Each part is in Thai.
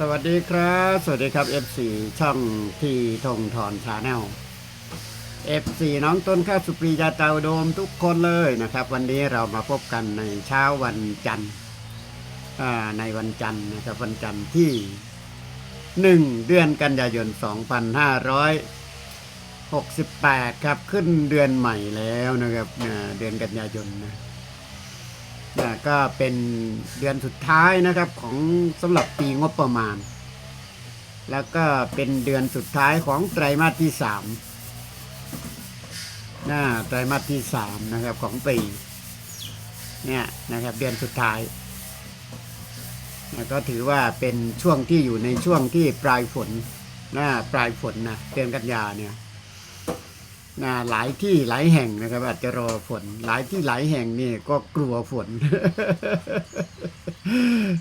สวัสดีครับ สวัสดีครับ FC ช่องทีทงทอนชาแนล FC น้องต้นข้าสุปรียาเจ้าโดมทุกคนเลยนะครับ วันนี้เรามาพบกันในเช้าวันจันทร์ในวันจันทร์นะครับวันจันทร์ที่ 1 เดือนกันยายน 2568 ครับขึ้นเดือนใหม่แล้วนะครับเดือนกันยายนนะ นะก็เป็นเดือนสุดท้ายนะครับของสำหรับปีงบประมาณ แล้วก็เป็นเดือนสุดท้ายของไตรมาสที่สามนะไตรมาสที่สามนะครับของปีเนี่ยนะครับเดือนสุดท้ายนะก็ถือว่าเป็นช่วงที่อยู่ในช่วงที่ปลายฝนนะปลายฝนนะเดือนกันยาเนี่ย นะหลายที่หลายแห่งนะครับ อาจจะรอฝน หลายที่หลายแห่งนี่ก็กลัวฝน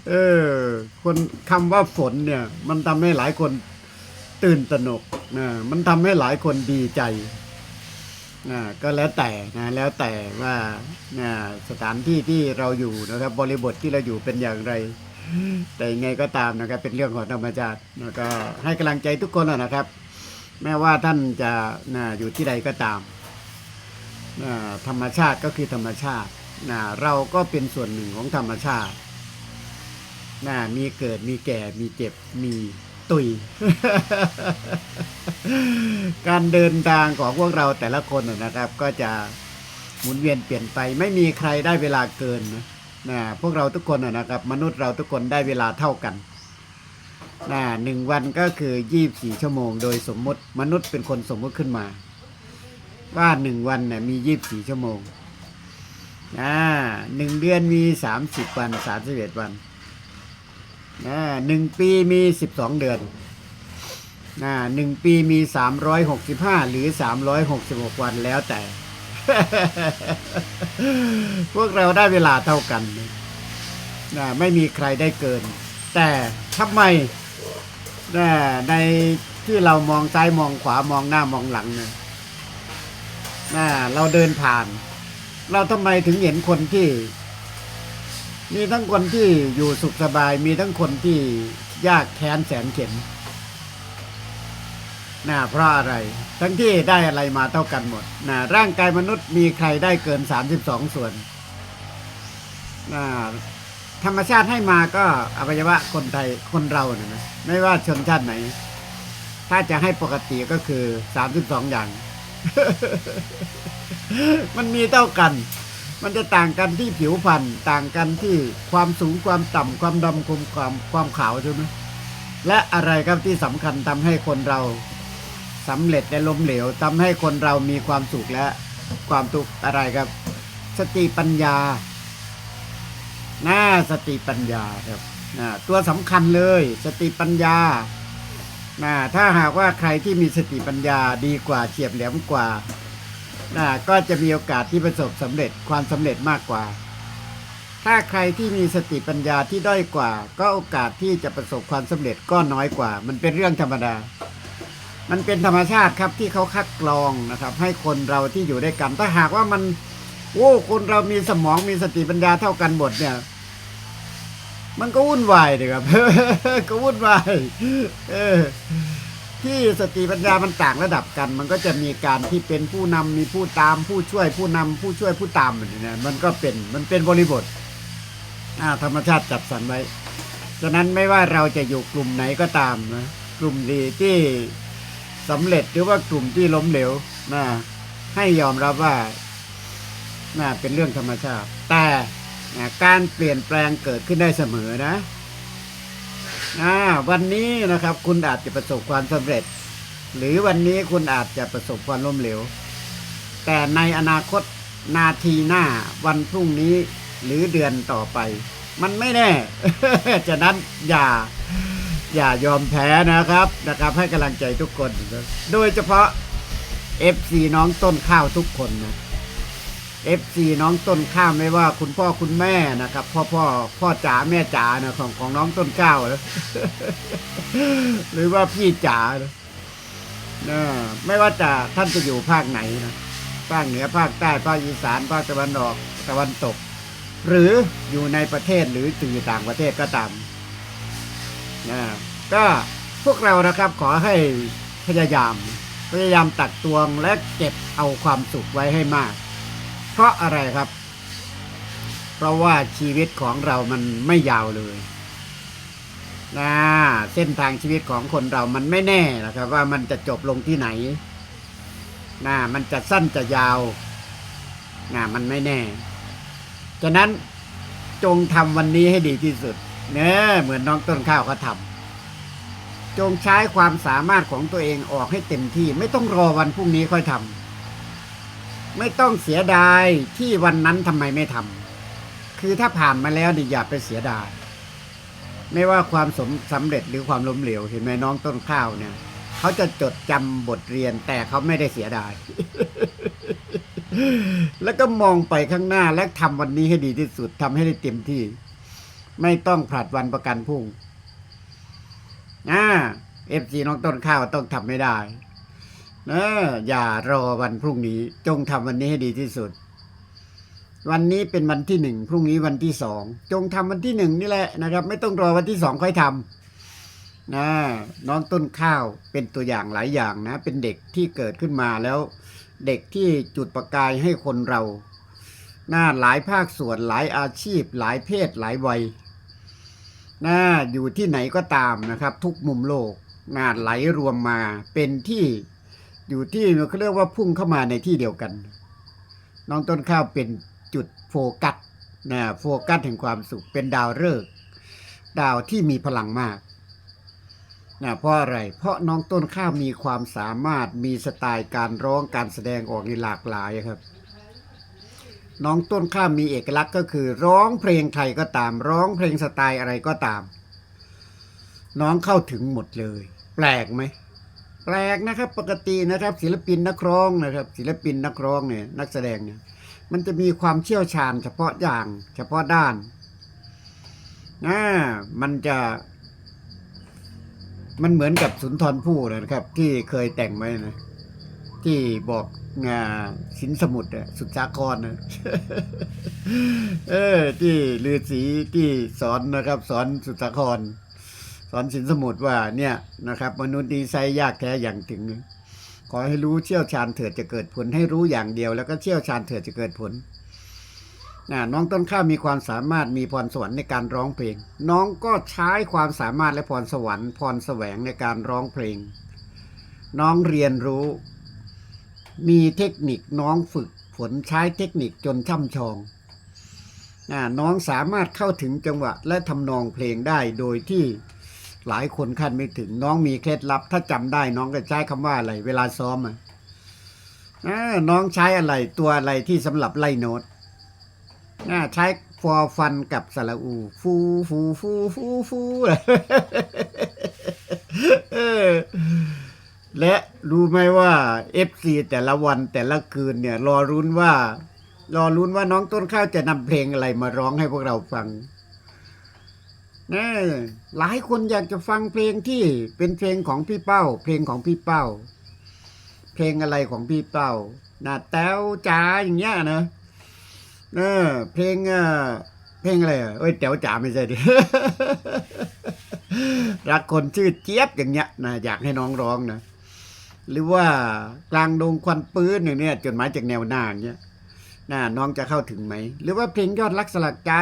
เออ คนคำว่าฝนเนี่ย มันทำให้หลายคนตื่นตระหนกนะมันทำให้หลายคนดีใจนะก็แล้วแต่นะแล้วแต่ว่านะสถานที่ที่เราอยู่นะครับ บริบทที่เราอยู่เป็นอย่างไร แต่ยังไงก็ตามนะครับ เป็นเรื่องของธรรมชาติแล้วก็ให้กำลังใจทุกคนนะนะครับ แม้ว่าท่านจะนะอยู่ที่ใดก็ตามนะธรรมชาติก็คือธรรมชาตินะเราก็เป็นส่วนหนึ่งของธรรมชาตินะมีเกิดมีแก่มีเจ็บมีตุย การเดินทางของพวกเราแต่ละคนนะครับ ก็จะหมุนเวียนเปลี่ยนไป ไม่มีใครได้เวลาเกินนะนะพวกเราทุกคนนะครับ มนุษย์เราทุกคนได้เวลาเท่ากัน นะหนึ่งวันก็คือยี่บสี่ชั่วโมง โดยสมมติมนุษย์เป็นคนสมมติขึ้นมา ว่าหนึ่งวันเนี่ยมียี่บสี่ชั่วโมงนะหนึ่งเดือนมีสามสิบวันสามสิบเอ็ดวันนะหนึ่งปีมีสิบสองเดือนนะหนึ่งปีมีสามร้อยหกสิบห้าหรือสามร้อยหกสิบหกวันแล้วแต่ พวกเราได้เวลาเท่ากันนะไม่มีใครได้เกิน แต่ทำไมนะในที่เรามองซ้ายมองขวามองหน้ามองหลังเนี่ยนะเราเดินผ่าน เราทำไมถึงเห็นคนที่ มีทั้งคนที่อยู่สุขสบาย มีทั้งคนที่ยากแค้นแสนเข็นนะเพราะอะไร ทั้งที่ได้อะไรมาเท่ากันหมดนะร่างกายมนุษย์มีใครได้เกิน 32 ส่วนนะ ธรรมชาติให้มาก็อวัยวะคนไทยคนเราเนี่ยนะไม่ว่าชนชาติไหน ถ้าจะให้ปกติก็คือสามสิบสองอย่าง มันมีเท่ากัน มันจะต่างกันที่ผิวพรรณต่างกันที่ความสูงความต่ำความดำคมความความขาวใช่ไหมและอะไรครับที่สำคัญทำให้คนเราสำเร็จและล้มเหลวทำให้คนเรามีความสุขและความทุกข์อะไรครับ สติปัญญา หน้าสติปัญญาครับนะตัวสำคัญเลยสติปัญญานะถ้าหากว่าใครที่มีสติปัญญาดีกว่าเฉียบแหลมกว่านะก็จะมีโอกาสที่ประสบสำเร็จความสำเร็จมากกว่า ถ้าใครที่มีสติปัญญาที่ด้อยกว่า ก็โอกาสที่จะประสบความสำเร็จก็น้อยกว่า มันเป็นเรื่องธรรมดา มันเป็นธรรมชาติครับที่เขาคัดกรองนะครับ ให้คนเราที่อยู่ด้วยกัน ถ้าหากว่ามัน โอ้คนเรามีสมองมีสติปัญญาเท่ากันหมดเนี่ย มันก็วุ่นวายเลยครับ ก็วุ่นวายเออที่สติปัญญามันต่างระดับกัน มันก็จะมีการที่เป็นผู้นำมีผู้ตามผู้ช่วยผู้นำผู้ช่วยผู้ตามอย่างนี้นะมันก็เป็นมันเป็นบริบทอ่าธรรมชาติจัดสรรไว้ฉะนั้นไม่ว่าเราจะอยู่กลุ่มไหนก็ตามนะกลุ่มดีที่สำเร็จหรือว่ากลุ่มที่ล้มเหลวนะให้ยอมรับว่า น่าเป็นเรื่องธรรมชาติ แต่นะการเปลี่ยนแปลงเกิดขึ้นได้เสมอนะอ่าวันนี้นะครับคุณอาจจะประสบความสำเร็จ หรือวันนี้คุณอาจจะประสบความล้มเหลว แต่ในอนาคตนาทีหน้าวันพรุ่งนี้หรือเดือนต่อไป มันไม่แน่ฉะนั้นอย่าอย่ายอมแพ้นะครับนะครับ ให้กำลังใจทุกคน โดยเฉพาะ FC น้องต้นข้าวทุกคนนะ FC น้องต้นข้าวไม่ว่าคุณพ่อคุณแม่นะครับ พ่อพ่อพ่อจ๋าแม่จ๋านะของของน้องต้นข้าวนะหรือว่าพี่จ๋านะนะไม่ว่าจะท่านจะอยู่ภาคไหนนะภาคเหนือภาคใต้ภาคอีสานภาคตะวันออกตะวันตก หรืออยู่ในประเทศหรืออยู่ต่างประเทศก็ตามนะก็พวกเรานะครับขอให้พยายาม พยายามตักตวงและเก็บเอาความสุขไว้ให้มาก เพราะอะไรครับ เพราะว่าชีวิตของเรามันไม่ยาวเลยนะเส้นทางชีวิตของคนเรามันไม่แน่นะครับ ว่ามันจะจบลงที่ไหนนะมันจะสั้นจะยาวนะมันไม่แน่ ฉะนั้นจงทำวันนี้ให้ดีที่สุด เนะเหมือนน้องต้นข้าวเขาทำจงใช้ความสามารถของตัวเองออกให้เต็มที่ ไม่ต้องรอวันพรุ่งนี้ค่อยทำ ไม่ต้องเสียดายที่วันนั้นทำไมไม่ทำคือถ้าผ่านมาแล้วนี่อย่าไปเสียดาย ไม่ว่าความสมสำเร็จหรือความล้มเหลวเห็นไหมน้องต้นข้าวเนี่ยเขาจะจดจำบทเรียนแต่เขาไม่ได้เสียดาย แล้วก็มองไปข้างหน้าและทำวันนี้ให้ดีที่สุดทำให้ได้เต็มที่ ไม่ต้องผลัดวันประกันพรุ่งอ่าเอฟซีน้องต้นข้าวต้องทำไม่ได้ นะอย่ารอวันพรุ่งนี้ จงทำวันนี้ให้ดีที่สุด วันนี้เป็นวันที่หนึ่งพรุ่งนี้วันที่สองจงทำวันที่หนึ่งนี่แหละนะครับ ไม่ต้องรอวันที่สองค่อยทำนะน้องต้นข้าวเป็นตัวอย่างหลายอย่างนะ เป็นเด็กที่เกิดขึ้นมาแล้ว เด็กที่จุดประกายให้คนเรา หน้าหลายภาคส่วนหลายอาชีพ หลายเพศหลายวัยหน้าอยู่ที่ไหนก็ตามนะครับ ทุกมุมโลกหน้าไหลรวมมาเป็นที่ อยู่ที่เขาเรียกว่าพุ่งเข้ามาในที่เดียวกัน น้องต้นข้าวเป็นจุดโฟกัสนะโฟกัสแห่งความสุขเป็นดาวฤกษ์ดาวที่มีพลังมากนะเพราะอะไร เพราะน้องต้นข้าวมีความสามารถมีสไตล์การร้องการแสดงออกในหลากหลายครับ น้องต้นข้าวมีเอกลักษณ์ก็คือ ร้องเพลงไทยก็ตาม ร้องเพลงสไตล์อะไรก็ตาม น้องเข้าถึงหมดเลย แปลกไหม แปลกนะครับปกตินะครับ ศิลปินนักร้องนะครับ ศิลปินนักร้องเนี่ยนักแสดงเนี่ยมันจะมีความเชี่ยวชาญเฉพาะอย่าง เฉพาะด้านอ่ามันจะมันเหมือนกับสุนทรภู่นะครับ ที่เคยแต่งไว้นะ ที่บอกงาสินสมุทรอะสุดสาครนะเออ ที่ฤาษีที่สอนนะครับ สอนสุดสาคร สอนสินสมุทรว่าเนี่ยนะครับ มนุษย์ดีไซน์ยากแท้อย่างถึง ขอให้รู้เชี่ยวชาญเถิดจะเกิดผล ให้รู้อย่างเดียว แล้วก็เชี่ยวชาญเถิดจะเกิดผลน,น้องต้นข้าวมีความสามารถมีพรสวรรค์ในการร้องเพลง น้องก็ใช้ความสามารถและพรสวรรค์พรแสวงในการร้องเพลง น้องเรียนรู้ มีเทคนิคน้องฝึกฝนใช้เทคนิคจนช่ำชองนน้องสามารถเข้าถึงจังหวะและทำนองเพลงได้โดยที่ หลายคนคาดไม่ถึง น้องมีเคล็ดลับ ถ้าจำได้น้องก็ใช้คำว่าอะไร เวลาซ้อมอะอ่าน้องใช้อะไรตัวอะไรที่สำหรับไล่โน้ตใช้ฟอร์ฟันกับสระอู ฟูฟูฟูฟูฟูเออและรู้ไหมว่า FC แต่ละวันแต่ละคืนเนี่ย รอรุ้นว่า รอรุ้นว่าน้องต้นข้าวจะนำเพลงอะไรมาร้องให้พวกเราฟังนะ หลายคนอยากจะฟังเพลงที่เป็นเพลงของพี่เป้า เพลงของพี่เป้า เพลงอะไรของพี่เป้านาแต้วจ๋าอย่างเงี้ยนะเออเพลงเออเพลงอะไรอะเอ้ยแต๋วจ๋าไม่ใช่ดิรักคนชื่อเจี๊ยบอย่างเงี้ยนะอยากให้น้องร้องนะหรือว่ากลางดงควันปืนอย่างเนี้ยจดหมายจากแนวหน้าอย่างเงี้ยน่าน้องจะเข้าถึงไหม หรือว่าเพลงยอดรักสลักใจ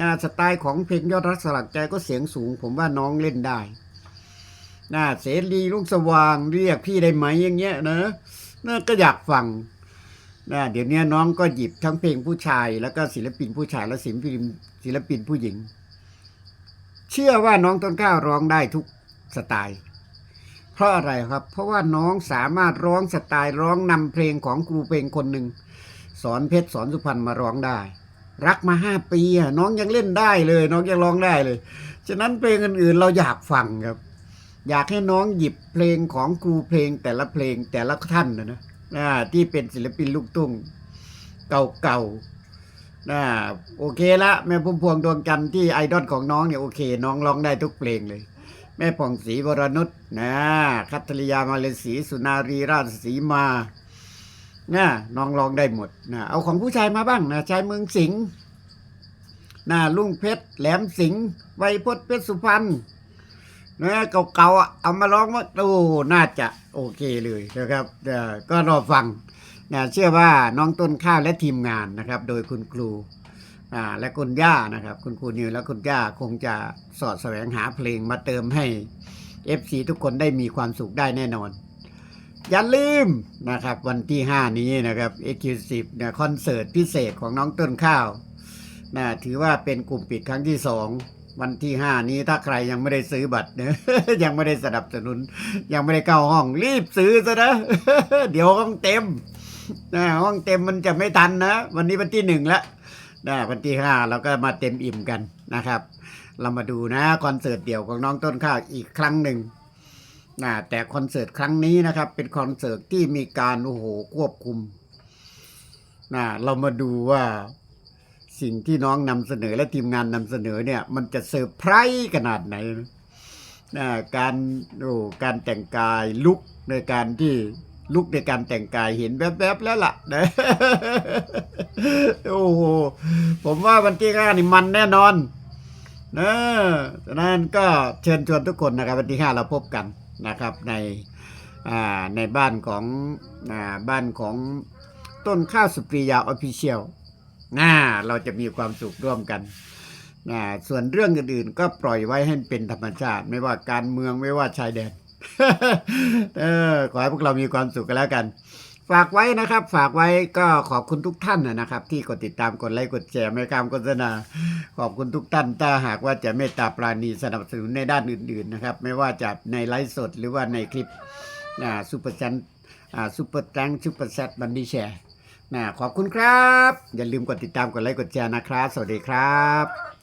นาสไตล์ของเพลงยอดรักสลักใจก็เสียงสูง ผมว่าน้องเล่นได้น่าเสรีลุงสว่างเรียกพี่ได้ไหมอย่างเงี้ยนะน่าก็อยากฟังนะเดี๋ยวนี้น้องก็หยิบทั้งเพลงผู้ชาย แล้วก็ศิลปินผู้ชายและศิลปินศิลปินผู้หญิง เชื่อว่าน้องต้นข้าวร้องได้ทุกสไตล์ เพราะอะไรครับ เพราะว่าน้องสามารถร้องสไตล์ร้องนำเพลงของครูเพลงคนหนึ่งสอนเพชรสอนสุพรรณมาร้องได้ รักมาห้าปีอะน้องยังเล่นได้เลย น้องยังร้องได้เลย ฉะนั้นเพลงอื่นๆเราอยากฟังครับ อยากให้น้องหยิบเพลงของครูเพลงแต่ละเพลงแต่ละท่านนะนะที่เป็นศิลปินลูกทุ่งเก่าๆนะโอเคละแม่พุ่มพวงดวงจันทร์ที่ไอดอลของน้องเนี่ยโอเค น้องร้องได้ทุกเพลงเลย แม่ผ่องศรีวรนุชนะคัตริยามาเลศรีสุนารีราชสีมา นะน้องร้องได้หมดนะเอาของผู้ชายมาบ้างนะชายเมืองสิงห์นะลุงเพชรแหลมสิงห์ไวพจน์เพชรสุพรรณนื้อเก่าๆเอามาร้องว่าโอ้น่าจะโอเคเลยนะครับเอ่อก็รอฟังนะเชื่อว่าน้องต้นข้าวและทีมงานนะครับ โดยคุณครูอ่าและคุณย่านะครับ คุณครูนิวและคุณย่าคงจะสอดแสวงหาเพลงมาเติมให้ FC ทุกคนได้มีความสุขได้แน่นอน อย่าลืมนะครับ วันที่ 5 นี้นะครับ Exclusive เนี่ยคอนเสิร์ตพิเศษของน้องต้นข้าวนะถือว่าเป็นกลุ่มปิดครั้งที่ 2 วันที่ 5 นี้ถ้าใครยังไม่ได้ซื้อบัตรเนี่ยยังไม่ได้สนับสนุน ยังไม่ได้เข้าห้องรีบซื้อซะนะ เดี๋ยวห้องเต็มนะห้องเต็มมันจะไม่ทันนะ วันนี้วันที่หนึ่งแล้วนะวันที่ห้าเราก็มาเต็มอิ่มกันนะครับ เรามาดูนะคอนเสิร์ตเดี่ยวของน้องต้นข้าวอีกครั้งหนึ่ง นะแต่คอนเสิร์ตครั้งนี้นะครับ เป็นคอนเสิร์ตที่มีการโอ้โหควบคุมนะเรามาดูว่าสิ่งที่น้องนำเสนอและทีมงานนำเสนอเนี่ย มันจะเซอร์ไพรส์ขนาดไหนนะการโอ้การแต่งกายลุกในการที่ลุกในการแต่งกายเห็นแวบๆแล้วล่ะนะโอ้โหผมว่าวันที่ห้านี่มันแน่นอนนะฉะนั้นก็เชิญชวนทุกคนนะครับวันที่ห้าเราพบกัน นะครับในในบ้านของอบ้านของต้นข้าวสุปรียาออฟฟิเชียลนะเราจะมีความสุขร่วมกันนะส่วนเรื่องอื่นๆ ก็ปล่อยไว้ให้เป็นธรรมชาติ ไม่ว่าการเมืองไม่ว่าชายแดนเออขอให้พวกเรามีความสุขกันแล้วกัน ฝากไว้นะครับ ฝากไว้ก็ขอบคุณทุกท่านนะครับ ที่กดติดตามกดไลค์กดแชร์ไม่ข้ามโฆษณาขอบคุณทุกท่านถ้าหากว่าจะเมตตาปราณีสนับสนุนในด้านอื่นๆนะครับ ไม่ว่าจะในไลฟ์สดหรือว่าในคลิปซูเปอร์แซนซูเปอร์แตงซูเปอร์แซดบันดี้แชร์นะขอบคุณครับ อย่าลืมกดติดตามกดไลค์กดแชร์นะครับ สวัสดีครับ